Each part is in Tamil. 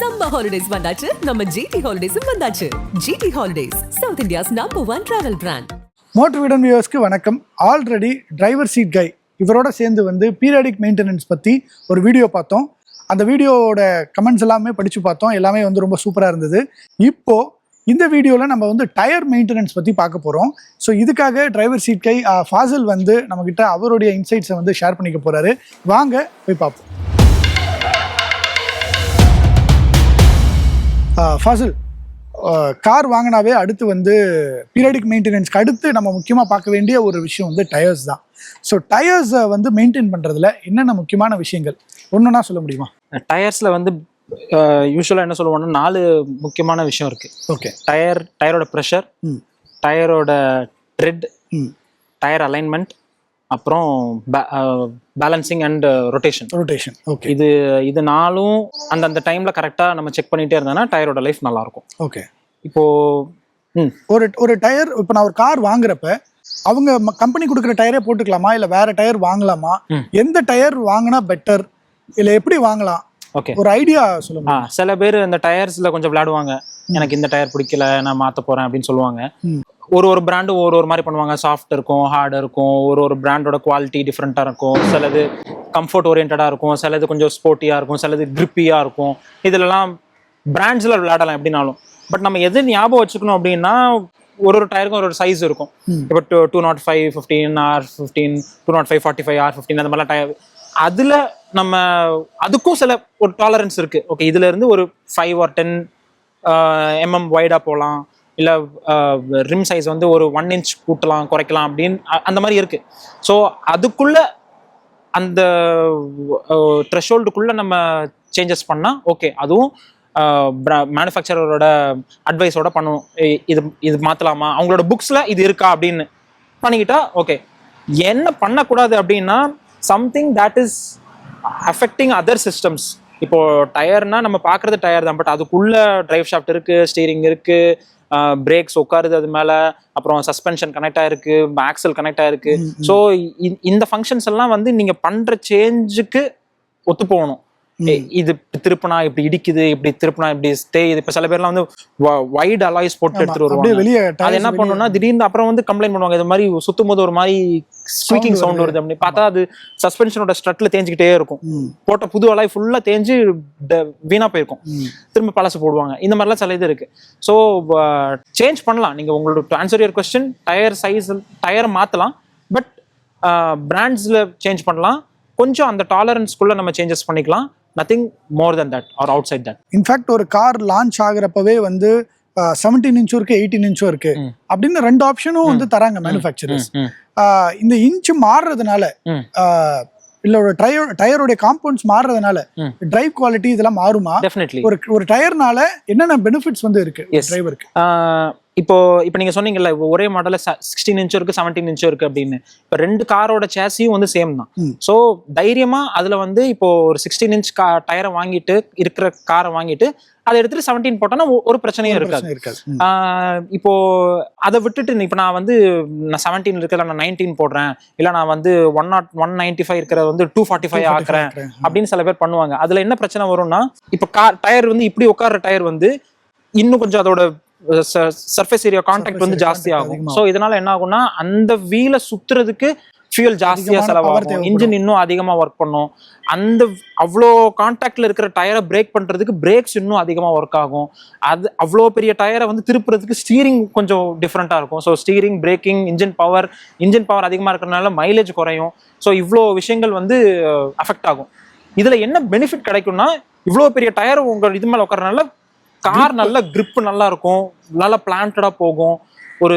சம்மர் ஹாலிடேஸ் வந்தாச்சு. நம்ம ஜிடி ஹாலிடேஸும் வந்தாச்சு. GT holidays South India's number one travel brand motor வீடன் வியூவர்ஸ்க்கு வணக்கம். ஆல்ரெடி டிரைவர் சீட் கை இவரோட சேர்ந்து வந்து பீரியாடிக் மெயின்டெனன்ஸ் பற்றி ஒரு வீடியோ பார்த்தோம். அந்த வீடியோவோட கமெண்ட்ஸ் எல்லாமே படித்து பார்த்தோம். எல்லாமே வந்து ரொம்ப சூப்பராக இருந்தது. இப்போது இந்த வீடியோவில் நம்ம வந்து டயர் மெயின்டெனன்ஸ் பற்றி பார்க்க போகிறோம் ஸோ இதுக்காக டிரைவர் சீட் கை ஃபாசில் வந்து நம்மக்கிட்ட அவருடைய இன்சைட்ஸை வந்து ஷேர் பண்ணிக்க போகிறாரு வாங்க போய் பார்ப்போம். ஃபாசில் கார் வாங்கினாவே அடுத்து வந்து பீரியடிக் மெயின்டெனன்ஸ்க்கு அடுத்து நம்ம முக்கியமாக பார்க்க வேண்டிய ஒரு விஷயம் வந்து டயர்ஸ் தான். ஸோ டயர்ஸை வந்து மெயின்டைன் பண்ணுறதுல என்னென்ன முக்கியமான விஷயங்கள்? ஒன்றுனா சொல்ல முடியுமா? டயர்ஸ்ல வந்து யூஸ்வலாக என்ன சொல்லுவோம்னா நாலு முக்கியமான விஷயம் இருக்கு. ஓகே டயர் டயரோட ப்ரெஷர் டயரோட ட்ரெட் டயர் அலைன்மெண்ட் அப்புறம் balancing and rotation rotation okay இது இது நாலும் அந்தந்த டைம்ல கரெக்டாக நம்ம செக் பண்ணிட்டே இருந்தோம்னா டயரோட லைஃப் நல்லா இருக்கும் ஓகே இப்போ ஒரு ஒரு டயர் இப்போ நான் ஒரு கார் வாங்குறப்ப அவங்க கம்பெனி கொடுக்குற டயரே போட்டுக்கலாமா? இல்லை வேற டயர் வாங்கலாமா. எந்த டயர் வாங்கினா பெட்டர் இல்லை எப்படி வாங்கலாம்? ஓகே ஒரு ஐடியா சொல்லுங்க. சில பேர் இந்த டயர்ஸ்ல கொஞ்சம் விளையாடுவாங்க. எனக்கு இந்த டயர் பிடிக்கல நான் மாத்த போறேன் அப்படின்னு சொல்லுவாங்க. ஒரு ஒரு பிராண்டு ஒரு ஒரு மாதிரி பண்ணுவாங்க. சாஃப்ட் இருக்கும் ஹார்ட் இருக்கும் ஒரு ஒரு பிராண்டோட குவாலிட்டி டிஃப்ரெண்ட்டாக இருக்கும். சிலது கம்ஃபர்ட் ஓரியன்டாக இருக்கும் சிலது கொஞ்சம் ஸ்போர்ட்டியாக இருக்கும் சிலது கிரிப்பியாக இருக்கும். இதுலலாம் பிராண்ட்ஸில் விளையாடலாம் எப்படினாலும். பட் நம்ம எது ஞாபகம் வச்சுக்கணும் அப்படின்னா ஒரு ஒரு டயருக்கும் ஒரு ஒரு சைஸ் இருக்கும். இப்போ two two nought five fifteen R fifteen two nought five forty five R fifteen அந்த மாதிரிலாம் டயர் அதில் நம்ம அதுக்கும் சில ஒரு டாலரன்ஸ் இருக்கு. ஓகே இதுல இருந்து ஒரு ஃபைவ் ஆர் டென் எம்எம் வைடாக போகலாம். இல்லை ரிம் சைஸ் வந்து ஒரு ஒன் இன்ச் கூட்டலாம் குறைக்கலாம் அப்படின்னு அந்த மாதிரி இருக்கு. ஸோ அதுக்குள்ள அந்த த்ரெஷோல்டுக்குள்ள நம்ம சேஞ்சஸ் பண்ணால் ஓகே அதுவும் மேனுஃபேக்சரரோட அட்வைஸோட பண்ணுவோம். இது இது மாற்றலாமா அவங்களோட புக்ஸில் இது இருக்கா அப்படின்னு பண்ணிக்கிட்டா ஓகே என்ன பண்ணக்கூடாது அப்படின்னா something that is affecting other systems இப்போ டயர்னா நம்ம பார்க்கறது டயர் தான். பட் அதுக்குள்ள டிரைவ் ஷாஃப்ட் இருக்கு ஸ்டீரிங் இருக்கு பிரேக்ஸ் உட்காருது அது மேல அப்புறம் சஸ்பென்ஷன் கனெக்ட் ஆயிருக்கு ஆக்சல் கனெக்ட் ஆயிருக்கு. ஸோ இந்த ஃபங்க்ஷன்ஸ் எல்லாம் வந்து நீங்க பண்ற சேஞ்சுக்கு ஒத்து போகணும் இது திருப்பினா இப்படி இடிக்குது இப்படி திருப்பினா இப்படி தேயுது இப்ப சில பேர்லாம் வந்து வைட் அலாய்ஸ் போட்டு எடுத்துட்டு வருவாங்க. அது என்ன பண்ணும்னா திடீர்னு அப்புறம் வந்து கம்ப்ளைண்ட் பண்ணுவாங்க. இது மாதிரி சுத்தும் போது ஒரு மாதிரி ஸ்குவீக்கிங் சவுண்ட் வருது. வருது அப்படி பார்த்தா அது சஸ்பென்ஷனோட ஸ்ட்ரட்ல தேஞ்சிக்கிட்டே இருக்கும். போட்ட புது அலாய் ஃபுல்லா தேஞ்சு வீணா போயிருக்கும். திரும்ப பழசு போடுவாங்க. இந்த மாதிரிலாம் சில இது இருக்கு. ஸோ சேஞ்ச் பண்ணலாம். நீங்க உங்களோட answer your question tyre size tyre மாத்தலாம். பட் பிராண்ட்ஸ்ல சேஞ்ச் பண்ணலாம். கொஞ்சம் அந்த டாலரன்ஸ்குள்ள நம்ம சேஞ்சஸ் பண்ணிக்கலாம். Nothing more then that are outside that in fact ஒரு கார் லான்ச் ஆகுறப்பவே வந்து செவன்டீன் இன்ச்சும் இருக்கு எயிட்டீன் இன்ச்சும் இருக்கு. அப்படின்னு ரெண்டு ஆப்ஷனும் வந்து தராங்க மேனுஃபேக்சரர்ஸ் இந்த இன்ச்சு மாறுறதுனால இல்ல டயர் டயருடைய காம்பவுண்ட்ஸ் மாறுறதுனால. டிரைவ் குவாலிட்டி இதெல்லாம் மாறுமா? ஒரு ஒரு டயர்னால என்னென்ன பெனிஃபிட்ஸ் வந்து இருக்கு. டிரைவருக்கு இப்போ இப்போ நீங்க சொன்னீங்கல்ல இப்போ ஒரே மாடல்ல சிக்ஸ்டீன் இன்ச் இருக்கு செவன்டீன் இன்ச் இருக்கு அப்படின்னு. இப்போ ரெண்டு காரோட சேசியும் வந்து சேம் தான். ஸோ தைரியமா அதுல வந்து இப்போ ஒரு சிக்ஸ்டீன் இன்ச் கா டயரை வாங்கிட்டு இருக்கிற காரை வாங்கிட்டு அதை எடுத்துட்டு செவன்டீன் போட்டோன்னா ஒ- ஒரு பிரச்சனையும் இருக்காது. இப்போ அதை விட்டுட்டு இப்போ நான் வந்து நான் செவன்டீன் இருக்கிறத நான் நைன்டீன் போடுறேன். இல்லை நான் வந்து one nought one ninety five இருக்கிறத வந்து டூ ஃபார்ட்டி ஃபைவ் 245 ஆக்குறேன் ஆக்குறேன். அப்படின்னு சில பேர் பண்ணுவாங்க. அதுல என்ன பிரச்சனை வரும்னா இப்போ கார் டயர் வந்து இப்படி உட்கார்ற டயர் வந்து இன்னும் கொஞ்சம் அதோட சர்ஃபேஸ் ஏரியா கான்டாக்ட் வந்து ஜாஸ்தி ஆகும். ஸோ இதனால என்ன ஆகும்னா அந்த வீல சுத்துறதுக்கு ஃபியூல் ஜாஸ்தியா அதிகமான power செலவாகும். இன்ஜின் இன்னும் அதிகமா ஒர்க் பண்ணும். அந்த அவ்வளோ கான்டாக்ட்ல இருக்கிற டயரை பிரேக் பண்றதுக்கு பிரேக்ஸ் இன்னும் அதிகமா ஒர்க் ஆகும். அது அவ்வளோ பெரிய டயரை வந்து திருப்புறதுக்கு ஸ்டீரிங் கொஞ்சம் டிஃப்ரெண்ட்டாக இருக்கும். So steering braking engine power engine power அதிகமாக இருக்கிறதுனால மைலேஜ் குறையும். ஸோ இவ்வளோ விஷயங்கள் வந்து அஃபெக்ட் ஆகும். இதுல என்ன பெனிஃபிட் கிடைக்கும்னா இவ்வளோ பெரிய டயர் உங்க இது மேல உட்கறனால கார் நல்ல கிரிப் நல்லா இருக்கும் நல்லா பிளான்டடா போகும். ஒரு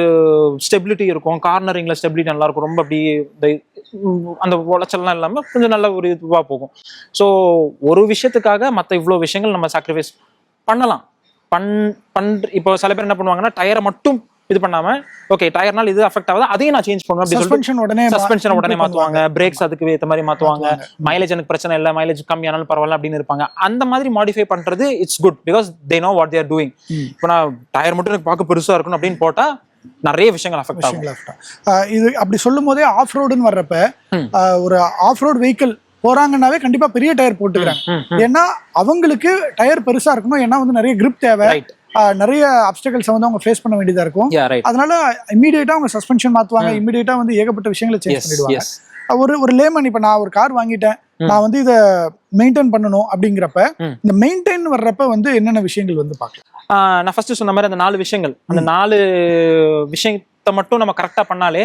ஸ்டெபிலிட்டி இருக்கும். கார்னரிங்ல ஸ்டெபிலிட்டி நல்லா இருக்கும் ரொம்ப அப்படி இந்த அந்த உளைச்சல்லாம் இல்லாம கொஞ்சம் நல்ல ஒரு இதுவா போகும். ஸோ ஒரு விஷயத்துக்காக மற்ற இவ்வளோ விஷயங்கள் நம்ம சாக்ரிஃபைஸ் பண்ணலாம். பண் பண்ற இப்போ சில பேர் என்ன பண்ணுவாங்கன்னா டயரை மட்டும் இது பண்ணாம ஓகே டயர்னால இது அஃபெக்ட் ஆகுது? அதையும் நான் சேஞ்ச் பண்ணுவேன் சஸ்பென்ஷன் உடனே சஸ்பென்ஷன் உடனே மாத்துவாங்க. பிரேக்ஸ் அதுக்கு ஏற்ற மாதிரி மாத்துவாங்க. மைலேஜ் எனக்கு பிரச்சனை இல்லை. மைலேஜ் கம்மியானாலும் பரவாயில்ல அப்படின்னு இருப்பாங்க. அந்த மாதிரி மாடிஃபை பண்றது it's good because they know what they're doing. இப்போ நான் டயர் மட்டும் எனக்கு பார்க்க பெருசா இருக்கணும் அப்படின்னு போட்டா நிறைய விஷயங்கள் அஃபெக்ட் ஆகும். இது அப்படி சொல்லும் போதே ஆஃப் ரோடுன்னு வர்றப்ப ஒரு ஆஃப் ரோட் வெஹிக்கிள் போறாங்கன்னாவே கண்டிப்பா பெரிய டயர் போட்டுக்கிறாங்க. ஏன்னா அவங்களுக்கு டயர் பெருசா இருக்கணும். ஏன்னா வந்து நிறைய grip தேவை. நிறைய அப்டக்கல்ஸ் வந்து அவங்க ஃபேஸ் பண்ண வேண்டியதா இருக்கும். அதனால இமீடியட்டா அவங்க சஸ்பென்ஷன் மாத்துவாங்க. இமீடியட்டா வந்து ஏகப்பட்ட விஷயங்களை சேஞ்ச் பண்ணிடுவாங்க. ஒரு ஒரு லேமன் இப்ப நான் ஒரு கார் வாங்கிட்டேன். நான் வந்து இதை மெயின்டைன் பண்ணணும் அப்படிங்கிறப்ப. இந்த மெயின்டைன் வர்றப்ப வந்து என்னென்ன விஷயங்கள் வந்து பார்க்கலாம்? நான் ஃபர்ஸ்ட் சொன்ன மாதிரி அந்த நாலு விஷயங்கள். அந்த நாலு விஷயத்தை மட்டும் நம்ம கரெக்டா பண்ணாலே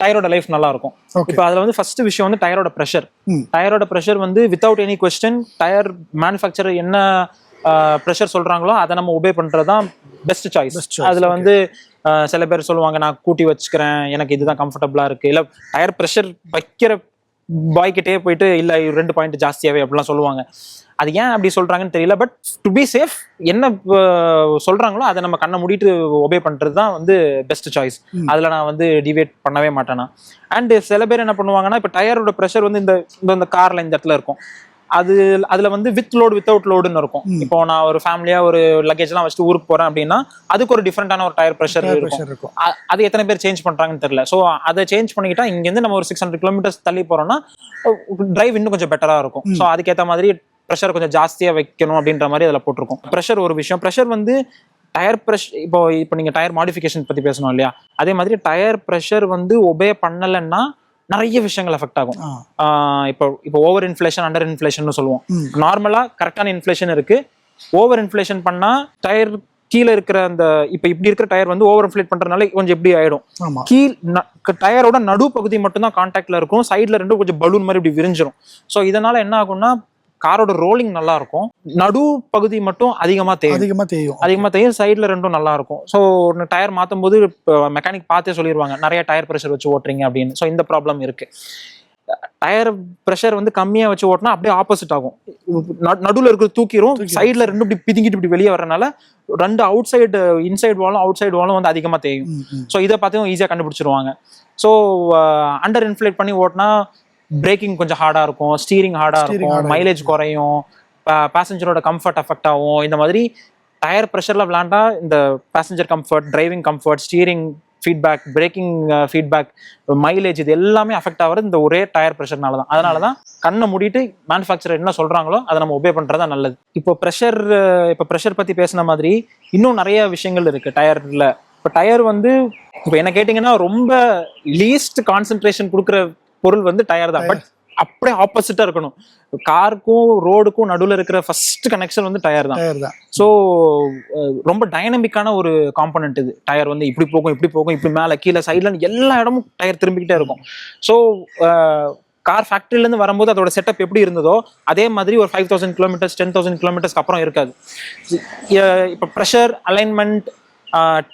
டயரோட லைஃப் நல்லா இருக்கும் இப்போ அதுல வந்து ஃபர்ஸ்ட் விஷயம் வந்து டயரோட ப்ரெஷர். டயரோட ப்ரெஷர் வந்து without any question tyre manufacturer என்ன ப்ரெஷர் சொல்றாங்களோ அதை நம்ம ஒபே பண்றது தான் பெஸ்ட் சாய்ஸ் அதுல. வந்து சில பேர் சொல்லுவாங்க நான் கூட்டி வச்சுக்கிறேன் எனக்கு இதுதான் கம்ஃபர்டபுளா இருக்கு. இல்ல டயர் ப்ரெஷர் வைக்கிற பாய்கிட்டே போயிட்டு இல்ல ரெண்டு பாயிண்ட் ஜாஸ்தியாவே அப்படிலாம் சொல்லுவாங்க. அது ஏன் அப்படி சொல்றாங்கன்னு தெரியல பட் டு பி சேஃப் என்ன ஆஹ் சொல்றாங்களோ அதை நம்ம கண்ணை மூடிட்டு ஒபே பண்றது தான் வந்து பெஸ்ட் சாய்ஸ். அதுல நான் வந்து டிவேட் பண்ணவே மாட்டேனா. அண்ட் சில பேர் என்ன பண்ணுவாங்கன்னா இப்போ டயரோட ப்ரெஷர் வந்து இந்த- இந்த கார்ல இந்த இடத்துல இருக்கும். அது அதுல வந்து வித் லோடு வித்தவுட் லோடுன்னு இருக்கும். இப்போ நான் ஒரு ஃபேமிலியா ஒரு லக்கேஜ் எல்லாம் வச்சுட்டு ஊருக்கு போறேன் அப்படின்னா அதுக்கு ஒரு டிஃப்ரெண்டான ஒரு டயர் ப்ரெஷர் இருக்கும். அது எத்தனை பேர் சேஞ்ச் பண்றாங்கன்னு தெரியல. ஸோ அதை சேஞ்ச் பண்ணிக்கிட்டா இங்கேருந்து நம்ம ஒரு சிக்ஸ் ஹண்ட்ரட் கிலோமீட்டர்ஸ் தள்ளி போறோம்னா டிரைவ் இன்னும் கொஞ்சம் பெட்டரா இருக்கும். ஸோ அதுக்கேற்ற மாதிரி ப்ரெஷர் கொஞ்சம் ஜாஸ்தியா வைக்கணும் அப்படின்ற மாதிரி அதில் போட்டிருக்கும். ப்ரெஷர் ஒரு விஷயம். ப்ரெஷர் வந்து டயர் ப்ரெஷ் இப்போ இப்போ நீங்க டயர் மாடிஃபிகேஷன் பத்தி பேசணும் இல்லையா? அதே மாதிரி டயர் ப்ரெஷர் வந்து ஒபே பண்ணலைன்னா நிறைய விஷயங்கள் எஃபெக்ட் ஆகும். இப்போ இப்போ ஓவர் இன்ஃப்ளேஷன் அண்டர் இன்ஃப்ளேஷன் சொல்லுவோம். நார்மலா கரெக்டான இன்ஃப்ளேஷன் இருக்கு. ஓவர் இன்ஃப்ளேஷன் பண்ணா டயர் கீழே இருக்கிற அந்த இப்போ இப்படி இருக்கிற டயர் வந்து ஓவர் இன்ஃப்ளேட் பண்றதுனால கொஞ்சம் எப்படி ஆயிடும். கீழ் டயரோட நடு பகுதி மட்டும் தான் கான்டாக்ட்ல இருக்கும். சைடுல ரெண்டும் கொஞ்சம் பலூன் மாதிரி இப்படி விரிஞ்சிரும். ஸோ இதனால என்ன ஆகும்னா காரோட ரோலிங் நல்லா இருக்கும் நடு பகுதி மட்டும் அதிகமா தேயும். அதிகமா தேயும். அதிகமா தேயும். சைடுல ரெண்டும் நல்லா இருக்கும் ஸோ ஒரு டயர் மாத்தும் போது மெக்கானிக் பார்த்தே சொல்லிடுவாங்க நிறைய டயர் ப்ரெஷர் வச்சு ஓட்டுறீங்க அப்படின்னு. ஸோ இந்த ப்ராப்ளம் இருக்கு. டயர் ப்ரெஷர் வந்து கம்மியா வச்சு ஓட்டினா அப்படியே ஆப்போசிட் ஆகும். நடு- நடுவுல இருக்கிறது தூக்கிரும் தூக்கிரும். சைடுல ரெண்டும் இப்படி பிதுங்கிட்டு இப்படி வெளியே வரனால ரெண்டு அவுட் சைடு இன்சைட் வாலும் அவுட் சைடு வாலும் வந்து அதிகமா தேயும். ஸோ இதை பார்த்தும் ஈஸியாக கண்டுபிடிச்சிருவாங்க. ஸோ அண்டர் இன்ஃப்ளேட் பண்ணி ஓட்டினா பிரேக்கிங் கொஞ்சம் ஹார்டாக இருக்கும். ஸ்டீரிங் ஹார்டாக இருக்கும். மைலேஜ் குறையும். பேசஞ்சரோட கம்ஃபர்ட் அஃபெக்ட் ஆகும். இந்த மாதிரி டயர் ப்ரெஷரில் விளாண்டா இந்த passenger comfort driving comfort steering feedback braking feedback mileage இது எல்லாமே அஃபெக்ட் ஆகிறது இந்த ஒரே டயர் ப்ரெஷர்னால தான். அதனால தான் கண்ணை மூடிட்டு மேனுஃபேக்சரர் என்ன சொல்கிறாங்களோ அதை நம்ம ஒபே பண்ணுறது தான் நல்லது. இப்போ ப்ரெஷர் இப்போ ப்ரெஷர் பற்றி பேசின மாதிரி இன்னும் நிறைய விஷயங்கள் இருக்குது டயரில் இப்போ டயர் வந்து இப்போ என்ன கேட்டிங்கன்னா ரொம்ப லீஸ்ட் கான்சென்ட்ரேஷன் கொடுக்குற பொருள் வந்து டயர் தான். பட் அப்படியே ஆப்போசிட்டா இருக்கணும். காருக்கும் ரோடுக்கும் நடுவில் இருக்கிற ஃபர்ஸ்ட் கனெக்ஷன் வந்து டயர் தான். ஸோ ரொம்ப டைனமிக்கான ஒரு காம்பனண்ட் இது. டயர் வந்து இப்படி போகும் இப்படி போகும் இப்படி மேலே கீழே சைடில் எல்லா இடமும் டயர் திரும்பிக்கிட்டே இருக்கும். ஸோ கார் ஃபேக்ட்ரிலேருந்து வரும்போது அதோட செட்டப் எப்படி இருந்ததோ அதே மாதிரி ஒரு five thousand kilometres ten thousand கிலோமீட்டர்ஸ்க்கு அப்புறம் இருக்காது. இப்போ ப்ரெஷர் அலைன்மெண்ட்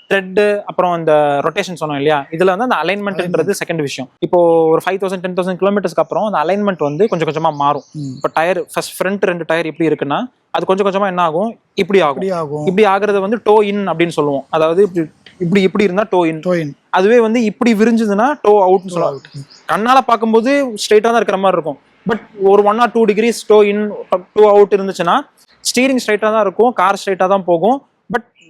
ட்ரெட்டு அப்புறம் இந்த ரொட்டேஷன் சொன்னோம் இல்லையா? இதுல வந்து அந்த அலைன்மெண்ட்ன்றது செகண்ட் விஷயம். இப்போ ஒரு ஃபைவ் தௌசண்ட் டென் தௌசண்ட் கிலோமீட்டர்ஸ்க்கு அப்புறம் அந்த அலைன்மெண்ட் வந்து கொஞ்சம் கொஞ்சமா மாறும். இப்போ டயர் ஃபர்ஸ்ட் ஃப்ரண்ட் ரெண்டு டயர் இப்படி இருக்குன்னா அது கொஞ்சம் கொஞ்சமா என்ன ஆகும்? இப்படி ஆகும். ஆகும். இப்படி ஆகுறது வந்து டோ இன் அப்படின்னு சொல்லுவோம். அதாவது இப்படி இப்படி இப்படி இருந்தா டோ இன் டோயின் அதுவே வந்து இப்படி விரிஞ்சதுன்னா டோ அவுட்னு சொல்லுவாங்க கண்ணால பார்க்கும்போது ஸ்ட்ரெயிட்டா தான் இருக்கிற மாதிரி இருக்கும். பட் ஒரு one or two degrees toe in to out இருந்துச்சுன்னா ஸ்டீரிங் ஸ்ட்ரைட்டா தான் இருக்கும். கார் ஸ்ட்ரைட்டா தான் போகும்.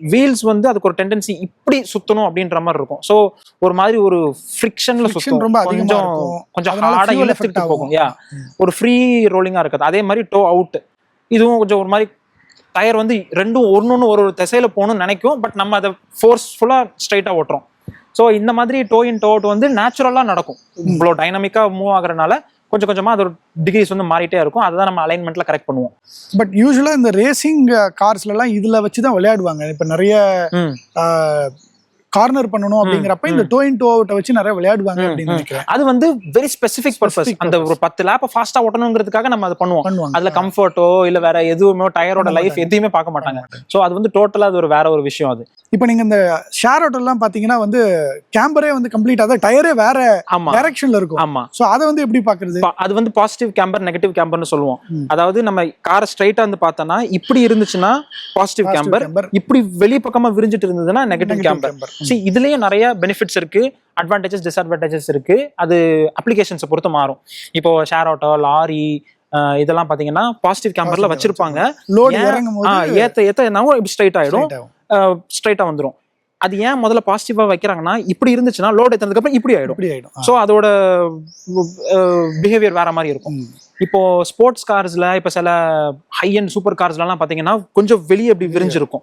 வீல்ஸ் வந்து அதுக்கு ஒரு டெண்டன்சி இப்படி சுத்தணும் அப்படின்ற மாதிரி இருக்கும். ஸோ ஒரு மாதிரி ஒரு ஃப்ரிக்ஷன்ல சுத்தும். ரொம்ப கொஞ்சம். கொஞ்சம் ஹார்டா இழுத்துட்டு. போகும். யா. ஒரு ஃப்ரீ ரோலிங்கா இருக்காது. அதே மாதிரி டோ அவுட் இதுவும் கொஞ்சம் ஒரு மாதிரி டயர் வந்து ரெண்டும் ஒன்னொன்னு ஒரு ஒரு திசையில போகணும்னு நினைக்கும். பட் நம்ம அதை ஃபோர்ஸ்ஃபுல்லா ஸ்ட்ரைட்டா ஓட்டுறோம். ஸோ இந்த மாதிரி டோ இன் டோ அவுட் வந்து நேச்சுரலா நடக்கும். இவ்வளோ டைனமிக்கா மூவ் ஆகுறதுனால கொஞ்சம் கொஞ்சமா அதோட டிகிரிஸ் வந்து மாறிட்டே இருக்கும். அதை தான் நம்ம அலைன்மெண்ட்ல கரெக்ட் பண்ணுவோம். பட் யூஸ்வலா இந்த ரேசிங் கார்ஸ்ல எல்லாம் இதுல வச்சு தான் விளையாடுவாங்க. இப்ப நிறைய. கார்னர் பண்ணணும் அப்படிங்கிறப்ப இந்த டோ இன் டோ அவுட்டை வச்சு நிறைய விளையாடுவாங்க அப்படின்னு நினைக்கிறேன். அது வந்து வெரி ஸ்பெசிபிக் பர்பஸ் அந்த ஒரு பத்து லேப்பை ஃபாஸ்டா ஓட்டணுங்கிறதுக்காக நம்ம அதை பண்ணுவோம். அதுல கம்ஃபர்ட்டோ இல்ல வேற எதுவுமே டயரோட லைஃப். எதையுமே பார்க்க மாட்டாங்க. சோ அது வந்து டோட்டலா அது ஒரு வேற ஒரு விஷயம் அது. இப்போ நீங்க இந்த ஷேர் ஆட்டோலாம் பாத்தீங்கன்னா வந்து கேம்பரே வந்து கம்ப்ளீட் அதாவது டயரே வேற டைரக்ஷன்ல இருக்கும். ஆமா. சோ அதை வந்து எப்படி பாக்குறது? அது வந்து பாசிட்டிவ் கேம்பர் நெகட்டிவ் கேம்பர்னு சொல்லுவோம். அதாவது நம்ம காரை ஸ்ட்ரைட்டா வந்து பார்த்தோம்னா இப்படி இருந்துச்சுன்னா பாசிட்டிவ் கேம்பர் இப்படி வெளி பக்கமா விரிஞ்சிட்டு இருந்ததுன்னா நெகட்டிவ் கேம்பர் see இதுலயும் நிறைய பெனிஃபிட்ஸ் இருக்கு. அட்வான்டேஜஸ் டிஸ்அட்வான்டேஜஸ் இருக்கு. அது அப்ளிகேஷன்ஸை பொறுத்து மாறும். இப்போ ஷேர் ஆட்டோ லாரி இதெல்லாம் பாத்தீங்கன்னா பாசிட்டிவ் கேம்பர்ல வச்சிருப்பாங்க. ஏத்த ஏத்த என்ன இப்படி ஸ்ட்ரைட் ஆயிடும். ஸ்ட்ரைட்டா வந்துரும். அது ஏன் முதல்ல பாசிட்டிவா வைக்கிறாங்கன்னா இப்படி இருந்துச்சுன்னா லோட் ஏத்துனதுக்கு அப்புறம் இப்படி ஆயிடும். இப்படி ஆயிடும். ஸோ அதோட பிஹேவியர் வேற மாதிரி இருக்கும். இப்போ ஸ்போர்ட்ஸ் கார்ஸ்ல இப்போ சில ஹை அண்ட் சூப்பர் கார்ஸ்லாம் பாத்தீங்கன்னா கொஞ்சம் வெளியே இப்படி விரிஞ்சிருக்கும்.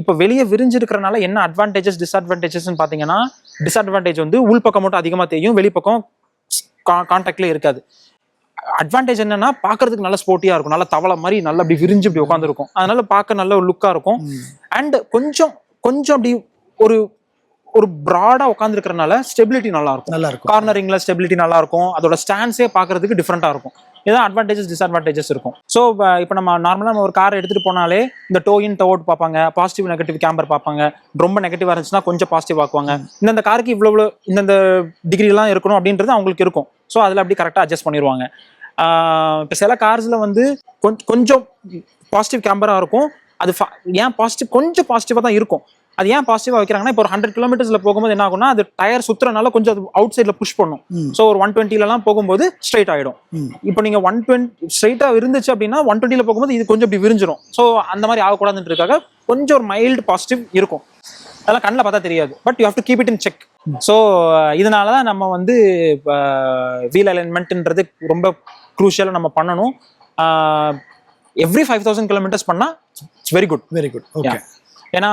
இப்போ வெளியே விரிஞ்சிருக்கிறனால என்ன அட்வான்டேஜஸ் டிஸ்அட்வான்டேஜஸ்னு பாத்தீங்கன்னா டிஸ்அட்வான்டேஜ் வந்து உள்பக்கம் மட்டும் அதிகமா தெரியும் வெளிப்பக்கம் கான்டாக்ட்ல இருக்காது. அட்வான்டேஜ் என்னன்னா பார்க்கிறதுக்கு நல்ல ஸ்போர்ட்டியா இருக்கும். நல்ல தவளை மாதிரி நல்லா அப்படி விரிஞ்சு இப்படி உட்காந்துருக்கும் அதனால பார்க்க நல்ல ஒரு லுக்கா இருக்கும். அண்ட் கொஞ்சம் கொஞ்சம் அப்படி ஒரு ஒரு ப்ராடா உட்காந்துருக்கறனால ஸ்டெபிலிட்டி நல்லா இருக்கும் நல்லா இருக்கும் கார்னரிங்ல ஸ்டெபிலிட்டி நல்லா இருக்கும் அதோட ஸ்டாண்ட்ஸே பார்க்கிறதுக்கு டிஃப்ரெண்டா இருக்கும். இதான் அட்வான்டேஜஸ் டிஸ்அட்வான்டேஜஸ் இருக்கும். ஸோ இப்போ நம்ம நார்மலாக நம்ம ஒரு கார் எடுத்துகிட்டு போனாலே இந்த டோ இன் டோ அவுட் பார்ப்பாங்க. பாசிட்டிவ் நெகட்டிவ் கேம்பர் பார்ப்பாங்க. ரொம்ப நெகட்டிவாக இருந்துச்சுன்னா கொஞ்சம் பாசிட்டிவ் ஆக்குவாங்க. இந்தந்த காருக்கு இவ்வளோ இவ்வளோ இந்தந்த டிகிரிலாம் இருக்கணும் அப்படின்றது அவங்களுக்கு இருக்கும். ஸோ அதில் அப்படி கரெக்டாக அட்ஜஸ்ட் பண்ணிடுவாங்க இப்போ சில கார்ஸில் வந்து கொஞ்சம் கொஞ்சம் பாசிட்டிவ் கேம்பராக இருக்கும். அது ஏன் பாசிட்டிவ் கொஞ்சம் பாசிட்டிவாக தான் இருக்கும். அது ஏன் பாசிட்டிவாக வைக்கிறாங்கன்னா இப்போ ஒரு ஹண்ட்ரட் கிலோமீட்டர்ஸில் போகும்போது என்ன ஆகும்னா அது டயர் சுத்துறனால கொஞ்சம் அது அவுட் சைடில் புஷ் பண்ணும். ஸோ ஒரு ஒன் டுவெண்ட்டிலலாம் போகும்போது ஸ்ட்ரைட் ஆகிடும். இப்போ நீங்கள் ஒன் டுவெண்ட்டி ஸ்ட்ரைட்டாக இருந்துச்சு அப்படின்னா ஒன் டுவெண்ட்டியில் போகும்போது இது கொஞ்சம் இப்படி விரிஞ்சிரும். ஸோ அந்த மாதிரி ஆகக்கூடாதுன்றதுக்காக கொஞ்சம் ஒரு மைல்டு பாசிட்டிவ் இருக்கும். அதெல்லாம் கண்ணில் பார்த்தா தெரியாது. But you have to keep it in check so இதனால தான் நம்ம வந்து வீல் அலைன்மெண்ட்ன்றது ரொம்ப க்ரூஷியலாக நம்ம பண்ணணும். எவ்ரி ஃபைவ் தௌசண்ட் கிலோமீட்டர்ஸ் பண்ணால் it's very good very good okay ஏன்னா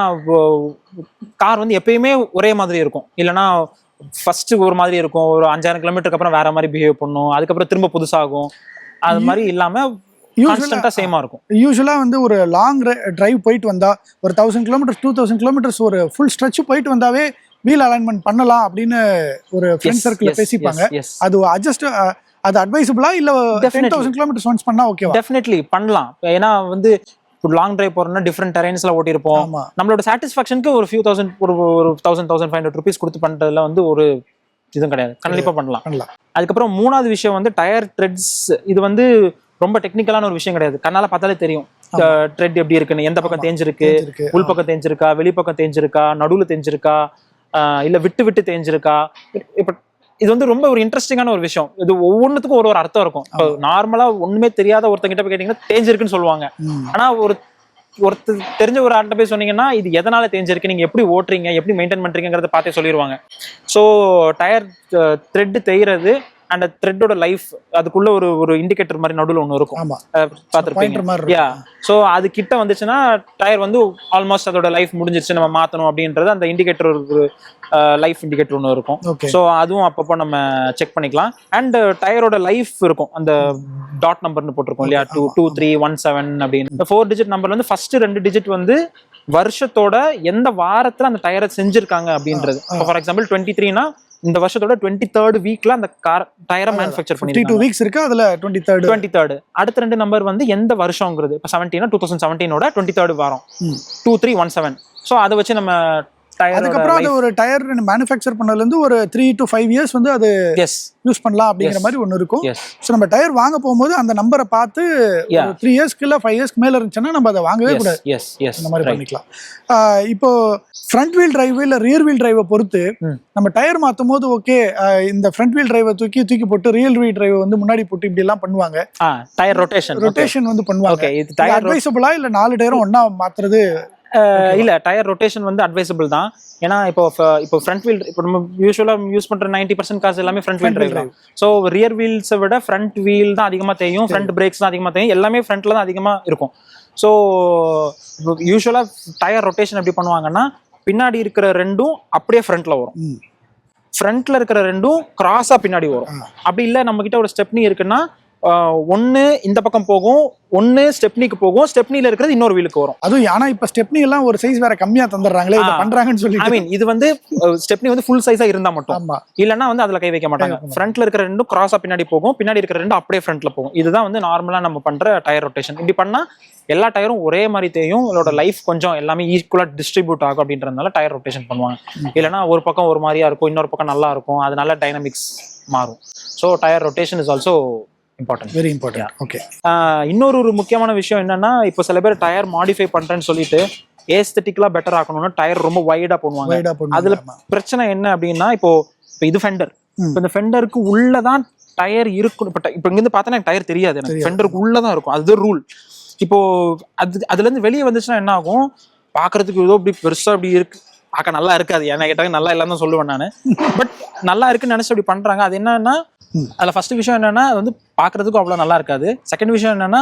கார் வந்து எப்பயுமே ஒரே மாதிரி இருக்கும். இல்லைன்னா ஃபர்ஸ்ட் ஒரு மாதிரி இருக்கும். ஒரு அஞ்சாயிரம் கிலோமீட்டருக்கு அப்புறம் வேற மாதிரி பிஹேவ் பண்ணும். அதுக்கப்புறம் திரும்ப புதுசாகும். அது மாதிரி இல்லாம கான்ஸ்டன்டா சேமா இருக்கும். யூஸ்வலாக வந்து ஒரு லாங் டிரைவ் போயிட்டு வந்தா ஒரு thousand kilometres two thousand kilometres ஒரு ஃபுல் ஸ்ட்ரெச் போயிட்டு வந்தாவே வீல் அலைன்மெண்ட் பண்ணலாம் அப்படின்னு ஒரு ஃப்ரெண்ட் சர்க்கிள் பேசிப்பாங்க. அது அட்ஜஸ்ட் அது அட்வைசபிளா இல்ல டென். தௌசண்ட் கிலோமீட்டர்ஸ் ஒன்ஸ் பண்ணா ஓகேவா டெஃபினெட்லி பண்ணலாம். ஏன்னா வந்து லாங் டிரைவ் போறோம்னா டிஃப்ரெண்ட் டெரைன்ஸ்ல ஓட்டியிருப்போம். ஆமா. நம்மளோட சாட்டிஸ்ஃபேக்ஷனுக்கு ஒரு ஃபியூ தௌசண்ட் ஒரு ஒரு thousand thousand five hundred rupees கொடுத்து பண்றதுல வந்து ஒரு இதுவும் கிடையாது. கண்டிப்பா பண்ணலாம். அதுக்கப்புறம் மூணாவது விஷயம் வந்து டயர் த்ரெட்ஸ் இது வந்து ரொம்ப டெக்னிக்கலான ஒரு விஷயம் கிடையாது. கண்ணால பார்த்தாலே தெரியும். த்ரெட் எப்படி இருக்குன்னு எந்த பக்கம் தேஞ்சிருக்கு உள் பக்கம் தேஞ்சிருக்கா வெளிப்பக்கம் தேஞ்சிருக்கா நடுவுல தேஞ்சிருக்கா இல்ல விட்டு விட்டு தேஞ்சிருக்கா. இப்ப இது வந்து ரொம்ப ஒரு இன்ட்ரெஸ்டிங்கான ஒரு விஷயம். இது ஒவ்வொன்றுத்துக்கும் ஒரு ஒரு அர்த்தம் இருக்கும். நார்மலா ஒண்ணுமே தெரியாத ஒருத்தங்கிட்ட போய் கேட்டீங்கன்னா தேஞ்சிருக்குன்னு சொல்லுவாங்க. ஆனா ஒரு ஒருத்தர் தெரிஞ்ச ஒரு ஆள்கிட்ட போய் சொன்னீங்கன்னா இது எதனால தேஞ்சிருக்கு? நீங்க எப்படி ஓட்டுறீங்க? எப்படி மெயின்டைன் பண்றீங்கிறத பார்த்தே சொல்லிடுவாங்க ஸோ டயர் த்ரெட் தேய்றது அண்ட் த்ரெட்டோட லைஃப் அதுக்குள்ள ஒரு ஒரு இண்டிகேட்டர் மாதிரி நடுவில் ஒன்று இருக்கும். பார்த்திருப்பீங்க. யா. ஸோ அது கிட்ட வந்துச்சுன்னா டயர் வந்து ஆல்மோஸ்ட் அதோட லைஃப் முடிஞ்சிருச்சு நம்ம மாத்தணும் அப்படின்றது அந்த இண்டிகேட்டர் ஒரு லைஃப் இண்டிகேட்டர் ஒன்று இருக்கும். ஸோ அதுவும் அப்பப்போ நம்ம செக் பண்ணிக்கலாம். அண்ட் டயரோட லைஃப் இருக்கும். அந்த டாட் நம்பர்னு போட்டிருக்கோம் இல்லையா? Two two three one seven அப்படின்னு. இந்த ஃபோர் டிஜிட் நம்பர் வந்து ஃபர்ஸ்ட் ரெண்டு டிஜிட் வந்து வருஷத்தோட எந்த வாரத்துல அந்த டயரை செஞ்சிருக்காங்க அப்படின்றது. ஃபார் எக்ஸாம்பிள் டுவெண்ட்டி த்ரீனா இந்த வருஷத்தோட டுவெண்ட்டி தேர்ட் வீக்ல அந்த கார் டயரை மேனுஃபேக்சர் ஃபிஃப்டி டூ வீக்ஸ் இருக்கு அதுல டுவெண்ட்டி தேர்ட் டுவெண்ட்டி தேர்ட் அடுத்த ரெண்டு நம்பர் வந்து எந்த வருஷங்கிறது? இப்போ செவன்டீனா டூ தௌசண்ட் செவன்டீனோட டுவெண்ட்டி தேர்ட் வாரம். Two three one seven so அதை வச்சு நம்ம அதுக்கப்புறம் அது ஒரு டயர் மேனுஃபேக்சர் பண்ணதுல இருந்து ஒரு த்ரீ டு ஃபைவ் இயர்ஸ் வந்து அது யூஸ் பண்ணலாம் அப்படிங்கிற. மாதிரி ஒன்று இருக்கும். ஸோ நம்ம டயர் வாங்க போகும்போது அந்த நம்பரை பார்த்து. த்ரீ இயர்ஸ்க்கு இல்லை ஃபைவ் இயர்ஸ்க்கு மேல இருந்துச்சுன்னா நம்ம அதை வாங்கவே கூடாது. அந்த மாதிரி பண்ணிக்கலாம். இப்போ ஃப்ரண்ட் வீல் டிரைவ் இல்ல ரியர் வீல் டிரைவை பொறுத்து. நம்ம டயர் மாத்தும் போது ஓகே இந்த ஃப்ரண்ட் வீல் டிரைவை தூக்கி தூக்கி போட்டு ரியல் வீல் டிரைவ் வந்து முன்னாடி போட்டு இப்படி எல்லாம் பண்ணுவாங்க. டயர் ரொட்டேஷன் ரொட்டேஷன் வந்து பண்ணுவாங்க. அட்வைசபிளா இல்ல நாலு டயரும் ஒண்ணா மாத்துறது இல்ல டயர் ரொட்டேஷன் வந்து அட்வைசபிள் தான். ஏன்னா இப்போ இப்போ ஃப்ரண்ட் வீல் இப்போ நம்ம யூஸ்வலா யூஸ் பண்ற 90% பர்சன்ட் காசு எல்லாமே ஃப்ரண்ட் வீல் டிரைவ் தான். ஸோ ரியர் வீல்ஸை விட ஃப்ரண்ட் வீல் தான் அதிகமா தெரியும் ஃப்ரண்ட் பிரேக்ஸ் தான் அதிகமா தெரியும் எல்லாமே ஃப்ரண்ட்ல தான் அதிகமா இருக்கும். ஸோ யூஸ்வலா டயர் ரொட்டேஷன் எப்படி பண்ணுவாங்கன்னா பின்னாடி இருக்கிற ரெண்டும் அப்படியே ஃப்ரண்ட்ல வரும். ஃப்ரண்ட்ல இருக்கிற ரெண்டும் கிராஸா பின்னாடி வரும். அப்படி இல்ல நம்ம கிட்ட ஒரு ஸ்டெப்னி இருக்குன்னா ஒண்ணு இந்த பக்கம் போகும் ஒண்ணு ஸ்டெப்னிக்கு போகும். ஸ்டெப்னில இருக்கிறது இன்னொரு வீலுக்கு வரும். அதுவும் ஆனா இப்ப ஸ்டெப்னி எல்லாம் ஒரு சைஸ் வேற கம்மியா தந்துடுறாங்களே இதை ஆ. பண்றாங்கன்னு ஐ மீன் இது வந்து ஸ்டெப்னி வந்து ஃபுல் சைஸா இருந்தா மட்டும். இல்லைன்னா வந்து அதுல கை வைக்க மாட்டாங்க. ஃப்ரண்ட்ல இருக்கிற ரெண்டும் கிராஸா பின்னாடி போகும். பின்னாடி இருக்கிற ரெண்டும் அப்படியே ஃப்ரண்ட்ல போகும். இதுதான் வந்து நார்மலா நம்ம பண்ற டயர் ரொட்டேஷன் இப்படி பண்ணா எல்லா டயரும் ஒரே மாதிரி தெரியும் இதோட லைஃப் கொஞ்சம் எல்லாமே ஈக்குவலா டிஸ்ட்ரிபியூட் ஆகும் அப்படின்றதுனால டயர் ரொட்டேஷன் பண்ணுவாங்க. இல்லைன்னா ஒரு பக்கம் ஒரு மாதிரியா இருக்கும் இன்னொரு பக்கம் நல்லா இருக்கும். அதனால டைனமிக்ஸ் மாறும். So tyre rotation is also important very important okay இன்னொரு ஒரு முக்கியமான விஷயம் என்னன்னா இப்போ சில பேர் டயர் மாடிஃபை பண்றேன்னு சொல்லிட்டு ஏஸ்தட்டிக்கலா பெட்டர் ஆக்கணும்னா டயர் ரொம்ப வைடா பண்ணுவாங்க அதுல பிரச்சனை என்ன அப்படின்னா இப்போ இப்போ இது ஃபெண்டர். இப்போ இந்த ஃபெண்டருக்கு உள்ளதான் டயர் இருக்கும் இப்போ இப்போ இங்கிருந்து பார்த்தா எனக்கு டயர் தெரியாது எனக்கு. ஃபெண்டருக்கு உள்ளதான் இருக்கும். அது ரூல் இப்போ அது அதுல இருந்து வெளியே வந்துச்சுன்னா என்ன ஆகும்? பார்க்கிறதுக்கு ஏதோ இப்படி பெருசா இப்படி இருக்கு. பார்க்க நல்லா இருக்காது. என்ன கேட்டாங்க நல்லா இல்லைன்னு தான் சொல்லுவேன் நான். பட் நல்லா இருக்குன்னு நினைச்சு அப்படி பண்றாங்க. அது என்னன்னா அதுல ஃபர்ஸ்ட் விஷயம் என்னன்னா அது வந்து பாக்குறதுக்கும் அவ்வளவு நல்லா இருக்காது. செகண்ட் விஷயம் என்னன்னா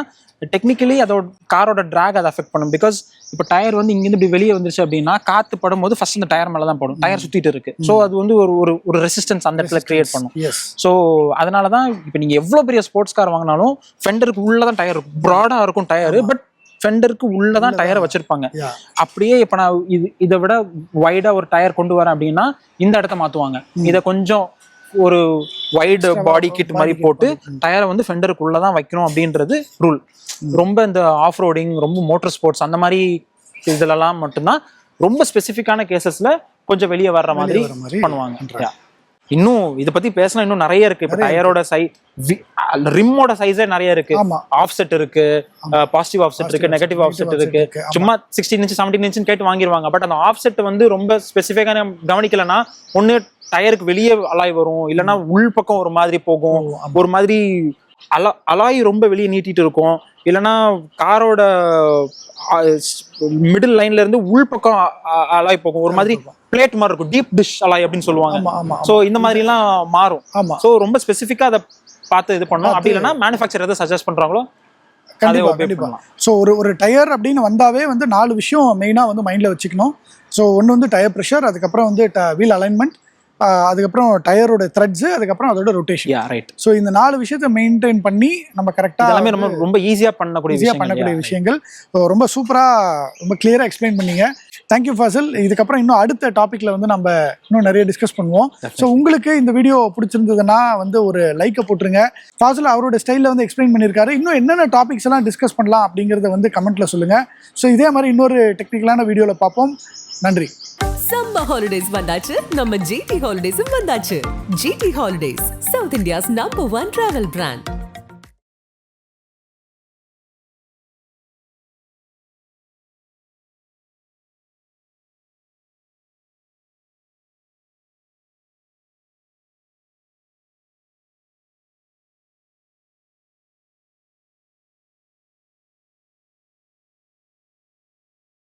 டெக்னிக்கலி அதோட காரோட டிராக் அதை அஃபெக்ட் பண்ணும். பிகாஸ் இப்போ டயர் வந்து இங்கிருந்து இப்படி வெளியே வந்துருச்சு அப்படின்னா காத்து படும்போது ஃபர்ஸ்ட் இந்த டயர் மேல தான் படும் டயர் சுத்திட்டு இருக்கு. ஸோ அது வந்து ஒரு ஒரு ஒரு ரெசிஸ்டன்ஸ் அந்த இடத்துல கிரியேட் பண்ணும். ஸோ அதனால தான் இப்போ நீங்கள் எவ்வளோ பெரிய ஸ்போர்ட்ஸ் கார் வாங்கினாலும் ஃபெண்டருக்கு உள்ளே தான் டயர் இருக்கும். ப்ராடாக இருக்கும் டயரு பட் ஃபெண்டருக்கு உள்ளே தான் டயரை வச்சிருப்பாங்க. அப்படியே இப்போ நான் இது இதை விட வைடாக ஒரு டயர் கொண்டு வரேன் அப்படின்னா இந்த இடத்த மாற்றுவாங்க இதை கொஞ்சம் ஒரு வைடு பாடி கிட் மாதிரி போட்டு டயரை வந்து ஃபெண்டருக்குள்ளே தான் வைக்கணும் அப்படின்றது ரூல் ரொம்ப இந்த ஆஃப் ரோடிங் ரொம்ப மோட்டார் ஸ்போர்ட்ஸ் அந்த மாதிரி இதுலலாம் மட்டும்தான் ரொம்ப ஸ்பெசிஃபிக்கான கேசஸ்ல கொஞ்சம் வெளியே வர்ற மாதிரி பண்ணுவாங்க. இன்னும் இத பத்தி பேசினா இன்னும் நிறைய இருக்கு. இப்ப டயரோட சை ரிம்மோட சைஸே நிறைய இருக்கு. ஆஃப் செட் இருக்கு. பாசிட்டிவ் ஆஃப் செட் இருக்கு நெகட்டிவ் ஆஃப் செட் இருக்கு. சும்மா சிக்ஸ்டீன் இன்ச் செவன்டீன் இன்ச் கேட்டு வாங்கிடுவாங்க பட் அந்த ஆஃப் செட் வந்து ரொம்ப ஸ்பெசிஃபிக்கான கவனிக்கலன்னா ஒண்ணு டயருக்கு வெளியே அலாய் வரும். இல்லைன்னா உள் பக்கம் ஒரு மாதிரி போகும். ஒரு மாதிரி அலா அலாய் ரொம்ப வெளியே நீட்டிட்டு இருக்கும். இல்லைன்னா காரோட மிடில் லைன்ல இருந்து உள் பக்கம் அலாய் போகும். ஒரு மாதிரி பிளேட் மாதிரி இருக்கும். டீப் டிஷ் அலாய் அப்படின்னு சொல்லுவாங்க. சோ இந்த மாதிரி எல்லாம் மாறும். ஆமா. சோ ரொம்ப ஸ்பெசிஃபிக்கா அதை பார்த்து இது பண்ணணும். அப்படி இல்லைன்னா மேனுஃபேக்சர் எதை சஜஸ்ட் பண்றாங்களோ அதே கண்டிப்பா obey கண்டிப்பா. பண்ணலாம். ஸோ ஒரு ஒரு டயர் அப்படின்னு வந்தாவே வந்து நாலு விஷயம் மெயினாக வந்து மைண்டில் வச்சுக்கணும். ஸோ ஒன்று வந்து டயர் ப்ரெஷர் அதுக்கப்புறம் வந்து வீல் அலைன்மெண்ட் அதுக்கப்புறம் டயரோட த்ரெட்ஸு அதுக்கப்புறம் அதோட ரொட்டேஷன் ரைட் ஸோ இந்த நாலு விஷயத்தை மெயின்டைன் பண்ணி நம்ம கரெக்டாக இதெல்லாமே ரொம்ப ரொம்ப ஈஸியா பண்ணக்கூடிய ஈஸியாக பண்ணக்கூடிய விஷயங்கள். ரொம்ப சூப்பராக ரொம்ப கிளியராக எக்ஸ்பிளைன் பண்ணீங்க. தேங்க்யூ ஃபாசில் இதுக்கப்புறம் இன்னும் அடுத்த டாப்பிக்கில் வந்து நம்ம இன்னும் நிறைய டிஸ்கஸ் பண்ணுவோம். ஸோ உங்களுக்கு இந்த வீடியோ பிடிச்சிருந்ததுன்னா வந்து ஒரு லைக்கை போட்டுருங்க. ஃபாசில் அவரோட ஸ்டைலில் வந்து எக்ஸ்பிளைன் பண்ணியிருக்காரு இன்னும் என்னென்ன டாபிக்ஸ் எல்லாம் டிஸ்கஸ் பண்ணலாம் அப்படிங்கிறத வந்து கமெண்ட்டில் சொல்லுங்கள் ஸோ இதே மாதிரி இன்னொரு டெக்னிக்கலான வீடியோவில் பார்ப்போம். நன்றி. சம்ம ஹாலிடேஸ் வந்தாச்சு. நம்ம ஜிடி ஹாலிடேஸும் வந்தாச்சு. GT holidays South India's number one travel brand